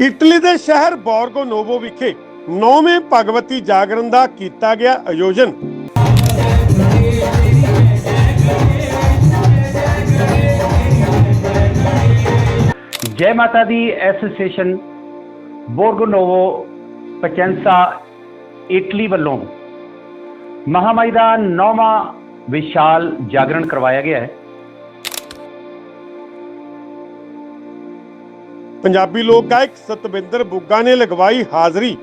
Italy ਦੇ ਸ਼ਹਿਰ ਬੋਰਗੋ Novo ਵਿਖੇ ਨੌਵੇਂ ਭਗਵਤੀ ਜਾਗਰਣ ਦਾ ਕੀਤਾ ਗਿਆ ਆਯੋਜਨ। ਜੈ ਮਾਤਾ ਦੀ ਐਸੋਸੀਏਸ਼ਨ ਬੋਰਗੋਨੋਵੋ ਪਚੈਂਸਾ ਇਟਲੀ ਵੱਲੋਂ ਮਹਾਮਾਈ ਦਾ ਨੌਵਾਂ ਵਿਸ਼ਾਲ ਜਾਗਰਣ ਕਰਵਾਇਆ ਗਿਆ ਹੈ। ਪੰਜਾਬੀ ਲੋਕ ਗਾਇਕ ਸਤਵਿੰਦਰ ਬੁੱਗਾ ਨੇ ਲਗਵਾਈ ਹਾਜ਼ਰੀ।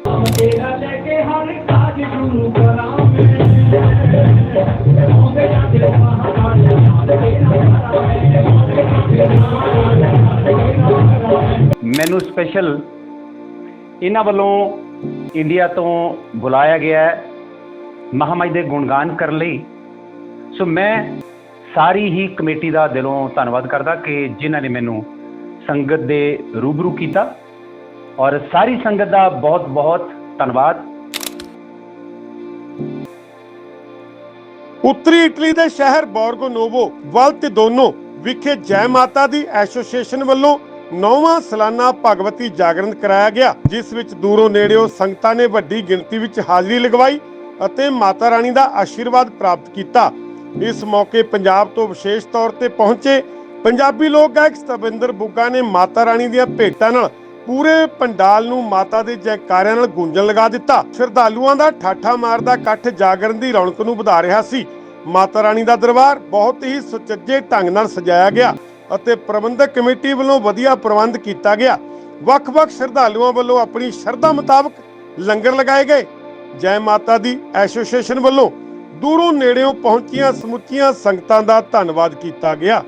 ਮੈਨੂੰ ਸਪੈਸ਼ਲ ਇਹਨਾਂ ਵੱਲੋਂ ਇੰਡੀਆ ਤੋਂ ਬੁਲਾਇਆ ਗਿਆ ਹੈ ਮਹਾਮਾਈ ਦੇ ਗੁਣਗਾਨ ਕਰਨ ਲਈ। ਸੋ ਮੈਂ ਸਾਰੀ ਹੀ ਕਮੇਟੀ ਦਾ ਦਿਲੋਂ ਧੰਨਵਾਦ ਕਰਦਾ ਕਿ ਜਿਨ੍ਹਾਂ ਨੇ ਮੈਨੂੰ ਸੰਗਤ ਦੇ ਰੂਬਰੂ ਕੀਤਾ ਔਰ ਸਾਰੀ ਸੰਗਤ ਦਾ ਬਹੁਤ ਬਹੁਤ ਧੰਨਵਾਦ। ਉੱਤਰੀ ਇਟਲੀ ਦੇ ਸ਼ਹਿਰ ਬੋਰਗੋ ਨੋਵੋ ਵੱਲ ਤੇ ਦੋਨੋਂ ਵਿਖੇ ਜੈ ਮਾਤਾ ਦੀ ਐਸੋਸੀਏਸ਼ਨ ਵੱਲੋਂ ਨੌਵਾਂ ਸਾਲਾਨਾ ਭਗਵਤੀ ਜਾਗਰਣ ਕਰਾਇਆ ਗਿਆ, ਜਿਸ ਵਿੱਚ ਦੂਰੋਂ ਨੇੜਿਓਂ ਸੰਗਤਾਂ ਨੇ ਵੱਡੀ ਗਿਣਤੀ ਵਿੱਚ ਹਾਜ਼ਰੀ ਲਗਵਾਈ ਅਤੇ ਮਾਤਾ ਰਾਣੀ ਦਾ ਆਸ਼ੀਰਵਾਦ ਪ੍ਰਾਪਤ ਕੀਤਾ। ਇਸ ਮੌਕੇ ਪੰਜਾਬ ਤੋਂ ਵਿਸ਼ੇਸ਼ ਤੌਰ ਤੇ ਪਹੁੰਚੇ ਪੰਜਾਬੀ ਲੋਕ ਗਾਇਕ ਸਤਵਿੰਦਰ ਬੁੱਗਾ ਨੇ ਮਾਤਾ ਰਾਣੀ ਦੀਆਂ ਭੇਟਾਂ ਨਾਲ ਪੂਰੇ ਪੰਡਾਲ ਨੂੰ ਮਾਤਾ ਦੇ ਜੈਕਾਰਿਆਂ ਨਾਲ ਗੂੰਜਣ ਲਗਾ ਦਿੱਤਾ। ਸ਼ਰਧਾਲੂਆਂ ਦਾ ਠਾਠਾ ਮਾਰਦਾ ਇਕੱਠ ਜਾਗਰਣ ਦੀ ਰੌਣਕ ਨੂੰ ਵਧਾ ਰਿਹਾ ਸੀ। ਮਾਤਾ ਰਾਣੀ ਦਾ ਦਰਬਾਰ ਬਹੁਤ ਹੀ ਸੁਚੱਜੇ ਢੰਗ ਨਾਲ ਸਜਾਇਆ ਗਿਆ ਅਤੇ ਪ੍ਰਬੰਧਕ ਕਮੇਟੀ ਵੱਲੋਂ ਵਧੀਆ ਪ੍ਰਬੰਧ ਕੀਤਾ ਗਿਆ। ਵੱਖ-ਵੱਖ ਸ਼ਰਧਾਲੂਆਂ ਵੱਲੋਂ ਆਪਣੀ ਸ਼ਰਧਾ ਮੁਤਾਬਕ ਲੰਗਰ ਲਗਾਏ ਗਏ। ਜੈ ਮਾਤਾ ਦੀ ਐਸੋਸੀਏਸ਼ਨ ਵੱਲੋਂ ਦੂਰੋਂ ਨੇੜਿਓਂ ਪਹੁੰਚੀਆਂ ਸਮੁੱਚੀਆਂ ਸੰਗਤਾਂ ਦਾ ਧੰਨਵਾਦ ਕੀਤਾ ਗਿਆ।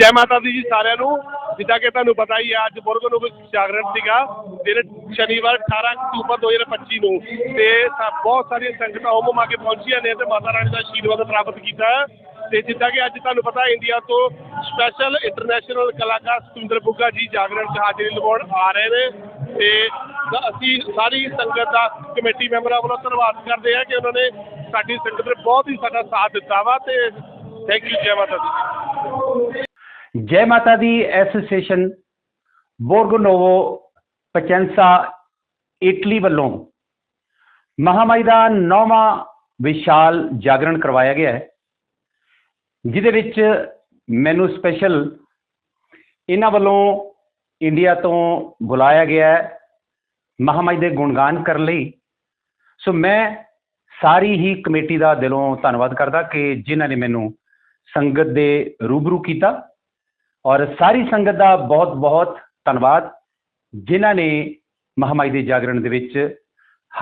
ਜੈ ਮਾਤਾ ਦੀ ਜੀ ਸਾਰਿਆਂ ਨੂੰ, ਜਿੱਦਾਂ ਕਿ ਤੁਹਾਨੂੰ ਪਤਾ ਹੀ ਆ ਅੱਜ ਮੁਰਗਨ ਜਾਗਰਣ ਸੀਗਾ, ਦਿਨ ਸ਼ਨੀਵਾਰ 18 ਅਕਤੂਬਰ 2025 ਨੂੰ। ਤੇ ਸਾ- ਬਹੁਤ ਸਾਰੀਆਂ ਸੰਗਤਾਂ ਹੋਮ ਮਾ ਕੇ ਪਹੁੰਚੀਆਂ ਨੇ ਤੇ ਮਾਤਾ ਰਾਣੀ ਦਾ ਆਸ਼ੀਰਵਾਦ ਪ੍ਰਾਪਤ ਕੀਤਾ। ਹੈ ਤੇ ਜਿੱਦਾਂ ਕਿ ਅੱਜ ਤੁਹਾਨੂੰ ਪਤਾ ਇੰਡੀਆ ਤੋਂ ਸਪੈਸ਼ਲ ਇੰਟਰਨੈਸ਼ਨਲ ਕਲਾਕਾਰ ਸਤਿੰਦਰ ਬੁੱਗਾ ਜੀ ਜਾਗਰਣ 'ਚ ਹਾਜ਼ਰੀ ਲਵਾਉਣ ਆ ਰਹੇ ਨੇ। ਤੇ ਸ- ਅਸੀਂ ਸਾਰੀ ਸੰਗਤ ਦਾ ਕਮੇਟੀ ਮੈਂਬਰਾਂ ਵੱਲੋਂ ਧੰਨਵਾਦ ਕਰਦੇ ਹਾਂ ਕਿ ਉਹਨਾਂ ਨੇ ਸਾਡੀ ਸੰਗਤ ਨੇ ਬਹੁਤ ਹੀ ਸਾਡਾ ਸਾਥ ਦਿੱਤਾ ਵਾ ਤੇ ਥੈਂਕ ਯੂ ਜੈ ਮਾਤਾ ਦੀ ਜੈ ਮਾਤਾ ਦੀ ਐਸੋਸੀਏਸ਼ਨ ਬੋਰਗੋਨੋਵੋ ਪਚੈਂਸਾ ਇਟਲੀ ਵੱਲੋਂ ਮਹਾਮਾਈ ਦਾ ਨੌਵਾਂ ਵਿਸ਼ਾਲ ਜਾਗਰਣ ਕਰਵਾਇਆ ਗਿਆ ਹੈ ਜਿਹਦੇ ਵਿੱਚ ਮੈਨੂੰ ਸਪੈਸ਼ਲ ਇਹਨਾਂ ਵੱਲੋਂ ਇੰਡੀਆ ਤੋਂ ਬੁਲਾਇਆ ਗਿਆ ਹੈ ਮਹਾਮਾਈ ਦੇ ਗੁਣਗਾਨ ਕਰਨ ਲਈ ਸੋ ਮੈਂ ਸਾਰੀ ਹੀ ਕਮੇਟੀ ਦਾ ਦਿਲੋਂ ਧੰਨਵਾਦ ਕਰਦਾ ਕਿ ਜਿਨ੍ਹਾਂ ਨੇ ਮੈਨੂੰ ਸੰਗਤ ਦੇ ਰੂਬਰੂ ਕੀਤਾ ਔਰ ਸਾਰੀ ਸੰਗਤ ਦਾ ਬਹੁਤ ਬਹੁਤ ਧੰਨਵਾਦ ਜਿਨ੍ਹਾਂ ਨੇ ਮਹਾਮਾਈ ਦੇ ਜਾਗਰਣ ਦੇ ਵਿੱਚ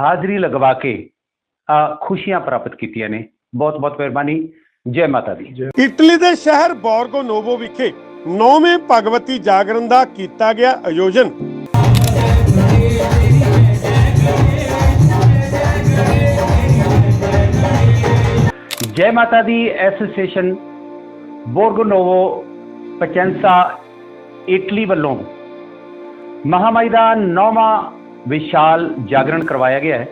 ਹਾਜ਼ਰੀ ਲਗਵਾ ਕੇ ਅ, ਖੁਸ਼ੀਆਂ ਪ੍ਰਾਪਤ ਕੀਤੀਆਂ ਨੇ। ਬਹੁਤ ਬਹੁਤ ਮਿਹਰਬਾਨੀ। ਜੈ ਮਾਤਾ ਦੀ। ਇਟਲੀ ਦੇ ਸ਼ਹਿਰ ਬੋਰਗੋ ਨੋਵੋ ਵਿਖੇ ਨੌਵੇਂ ਭਗਵਤੀ ਜਾਗਰਣ ਦਾ ਕੀਤਾ ਗਿਆ ਆਯੋਜਨ। ਜੈ ਮਾਤਾ ਦੀ ਐਸੋਸੀਏਸ਼ਨ ਬੋਰਗੋਨੋਵੋ ਪਚੈਂਸਾ ਇਟਲੀ ਵੱਲੋਂ ਮਹਾਮਾਈ ਦਾ ਨੌਵਾਂ ਵਿਸ਼ਾਲ ਜਾਗਰਣ ਕਰਵਾਇਆ ਗਿਆ ਹੈ।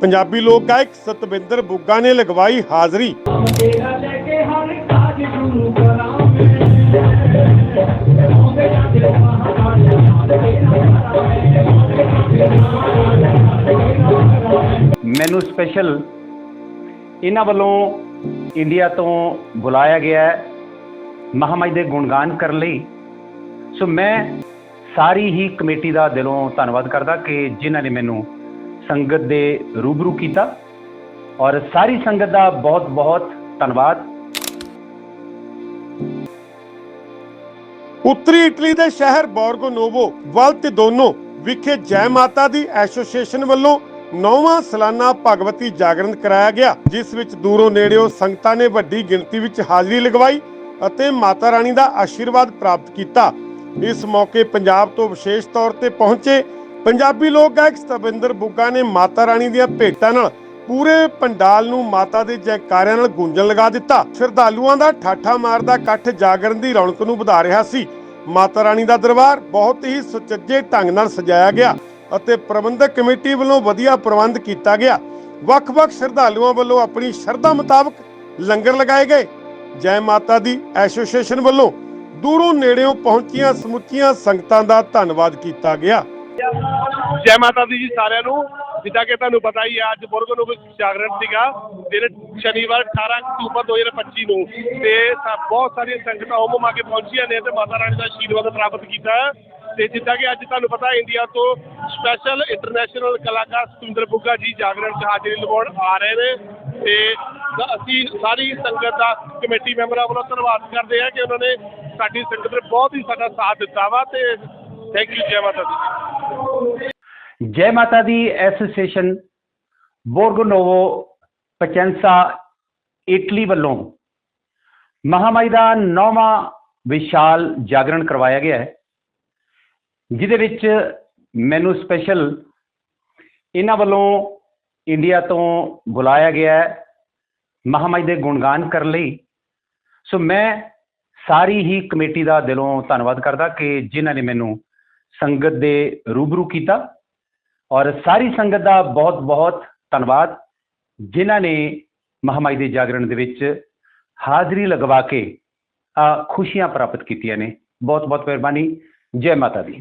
ਪੰਜਾਬੀ ਲੋਕ ਗਾਇਕ ਸਤਵਿੰਦਰ ਬੁੱਗਾ ਨੇ ਲਗਵਾਈ ਹਾਜ਼ਰੀ। ਮੈਨੂੰ ਸਪੈਸ਼ਲ ਇਹਨਾਂ ਵੱਲੋਂ ਇੰਡੀਆ ਤੋਂ ਬੁਲਾਇਆ ਗਿਆ ਹੈ ਮਹਾਮਾਈ ਦੇ ਗੁਣਗਾਨ ਕਰਨ ਲਈ। ਸੋ ਮੈਂ ਸਾਰੀ ਹੀ ਕਮੇਟੀ ਦਾ ਦਿਲੋਂ ਧੰਨਵਾਦ ਕਰਦਾ ਕਿ ਜਿਨ੍ਹਾਂ ਨੇ ਮੈਨੂੰ ਸੰਗਤ ਦੇ ਰੂਬਰੂ ਕੀਤਾ ਔਰ ਸਾਰੀ ਸੰਗਤ ਦਾ ਬਹੁਤ ਬਹੁਤ ਧੰਨਵਾਦ। ਉੱਤਰੀ ਇਟਲੀ ਦੇ ਸ਼ਹਿਰ ਬੋਰਗੋ ਨੋਵੋ ਵੱਲ ਤੇ ਦੋਨੋਂ ਵਿਖੇ ਜੈ ਮਾਤਾ ਦੀ ਐਸੋਸੀਏਸ਼ਨ ਵੱਲੋਂ ਨੌਵਾਂ ਸਾਲਾਨਾ ਭਗਵਤੀ ਜਾਗਰਣ ਕਰਾਇਆ ਗਿਆ, ਜਿਸ ਵਿੱਚ ਦੂਰੋਂ ਨੇੜਿਓਂ ਸੰਗਤਾਂ ਨੇ ਵੱਡੀ ਗਿਣਤੀ ਵਿੱਚ ਹਾਜ਼ਰੀ ਲਗਵਾਈ ਅਤੇ ਮਾਤਾ ਰਾਣੀ ਦਾ ਆਸ਼ੀਰਵਾਦ ਪ੍ਰਾਪਤ ਕੀਤਾ। ਇਸ ਮੌਕੇ ਪੰਜਾਬ ਤੋਂ ਵਿਸ਼ੇਸ਼ ਤੌਰ ਤੇ ਪਹੁੰਚੇ ਪੰਜਾਬੀ ਲੋਕ ਗਾਇਕ ਸਤਵਿੰਦਰ ਬੁੱਗਾ ਨੇ ਮਾਤਾ ਰਾਣੀ ਦੀਆਂ ਭੇਟਾਂ ਨਾਲ ਪੂਰੇ ਪੰਡਾਲ ਨੂੰ ਮਾਤਾ ਦੇ ਜੈਕਾਰਿਆਂ ਨਾਲ ਗੂੰਜਣ ਲਗਾ ਦਿੱਤਾ। ਸ਼ਰਧਾਲੂਆਂ ਦਾ ਠਾਠਾ ਮਾਰਦਾ ਇਕੱਠ ਜਾਗਰਨ ਦੀ ਰੌਣਕ ਨੂੰ ਵਧਾ ਰਿਹਾ ਸੀ। ਮਾਤਾ ਰਾਣੀ ਦਾ ਦਰਬਾਰ ਬਹੁਤ ਹੀ ਸੁਚੱਜੇ ਢੰਗ ਨਾਲ ਸਜਾਇਆ ਗਿਆ। ਅਤੇ ਪ੍ਰਬੰਧਕ ਕਮੇਟੀ ਵੱਲੋਂ ਵਧੀਆ ਪ੍ਰਬੰਧ ਕੀਤਾ ਗਿਆ। ਵੱਖ-ਵੱਖ ਸ਼ਰਧਾਲੂਆਂ ਵੱਲੋਂ ਆਪਣੀ ਸ਼ਰਧਾ ਮੁਤਾਬਕ ਲੰਗਰ ਲਗਾਏ ਗਏ। ਜੈ ਮਾਤਾ ਦੀ ਐਸੋਸੀਏਸ਼ਨ ਵੱਲੋਂ ਦੂਰੋਂ ਨੇੜਿਓਂ ਪਹੁੰਚੀਆਂ ਸਮੁੱਚੀਆਂ ਸੰਗਤਾਂ ਦਾ ਧੰਨਵਾਦ ਕੀਤਾ ਗਿਆ। ਜੈ ਮਾਤਾ ਦੀ ਜੀ ਸਾਰਿਆਂ ਨੂੰ, ਜਿੱਦਾਂ ਕਿ ਤੁਹਾਨੂੰ ਪਤਾ ਹੀ ਹੈ ਅੱਜ ਬੁਰਗ ਨੂੰ ਜਾਗਰਣ ਸੀਗਾ। ਦਿਨ ਸ਼ਨੀਵਾਰ 18 ਅਕਤੂਬਰ 2025 ਨੂੰ। ਤੇ ਬਹੁਤ ਸਾਰੀਆਂ ਸੰਗਤਾਂ ਹੋਮ ਮਾ ਕੇ ਪਹੁੰਚੀਆਂ ਨੇ ਤੇ ਮਾਤਾ ਰਾਣੀ ਦਾ ਆਸ਼ੀਰਵਾਦ ਪ੍ਰਾਪਤ ਕੀਤਾ। ਤੇ ਜਿੱਦਾਂ ਕਿ ਅੱਜ ਤੁਹਾਨੂੰ ਪਤਾ ਇੰਡੀਆ ਤੋਂ ਸਪੈਸ਼ਲ ਇੰਟਰਨੈਸ਼ਨਲ ਕਲਾਕਾਰ ਸੁੰਦਰ ਬੁੱਗਾ ਜੀ ਜਾਗਰਣ 'ਚ ਹਾਜ਼ਰੀ ਲਵਾਉਣ ਆ ਰਹੇ ਨੇ ਤੇ ਅਸੀਂ ਸਾਰੀ ਸੰਗਤ ਦਾ ਕਮੇਟੀ ਮੈਂਬਰਾਂ ਵੱਲੋਂ ਧੰਨਵਾਦ ਕਰਦੇ ਹਾਂ ਕਿ ਉਹਨਾਂ ਨੇ ਸਾਡੀ ਸੰਗਤ ਨੇ ਬਹੁਤ ਹੀ ਸਾਡਾ ਸਾਥ ਦਿੱਤਾ ਵਾ ਤੇ ਥੈਂਕ ਯੂ ਜੈ ਮਾਤਾ ਦੀ। ਜੈ ਮਾਤਾ ਦੀ ਐਸੋਸੀਏਸ਼ਨ ਬੋਰਗੋਨੋਵੋ ਪਚੈਂਸਾ, ਇਟਲੀ ਵੱਲੋਂ ਮਹਾਮਾਈ ਦਾ ਨੌਵਾਂ ਵਿਸ਼ਾਲ ਜਾਗਰਣ ਕਰਵਾਇਆ ਗਿਆ ਹੈ। ਜਿਹਦੇ ਵਿੱਚ ਮੈਨੂੰ ਸਪੈਸ਼ਲ ਇਹਨਾਂ ਵੱਲੋਂ ਇੰਡੀਆ ਤੋਂ ਬੁਲਾਇਆ ਗਿਆ ਹੈ ਮਹਾਮਾਈ ਦੇ ਗੁਣਗਾਨ ਕਰਨ ਲਈ। ਸੋ ਮੈਂ ਸਾਰੀ ਹੀ ਕਮੇਟੀ ਦਾ ਦਿਲੋਂ ਧੰਨਵਾਦ ਕਰਦਾ ਕਿ ਜਿਨ੍ਹਾਂ ਨੇ ਮੈਨੂੰ ਸੰਗਤ ਦੇ ਰੂਬਰੂ ਕੀਤਾ ਔਰ ਸਾਰੀ ਸੰਗਤ ਦਾ ਬਹੁਤ ਬਹੁਤ ਧੰਨਵਾਦ ਜਿਨ੍ਹਾਂ ਨੇ ਮਹਾਮਾਈ ਦੇ ਜਾਗਰਣ ਦੇ ਵਿੱਚ ਹਾਜ਼ਰੀ ਲਗਵਾ ਕੇ ਅ, ਖੁਸ਼ੀਆਂ ਪ੍ਰਾਪਤ ਕੀਤੀਆਂ ਨੇ। ਬਹੁਤ ਬਹੁਤ ਮਿਹਰਬਾਨੀ। ਜੈ ਮਾਤਾ ਦੀ।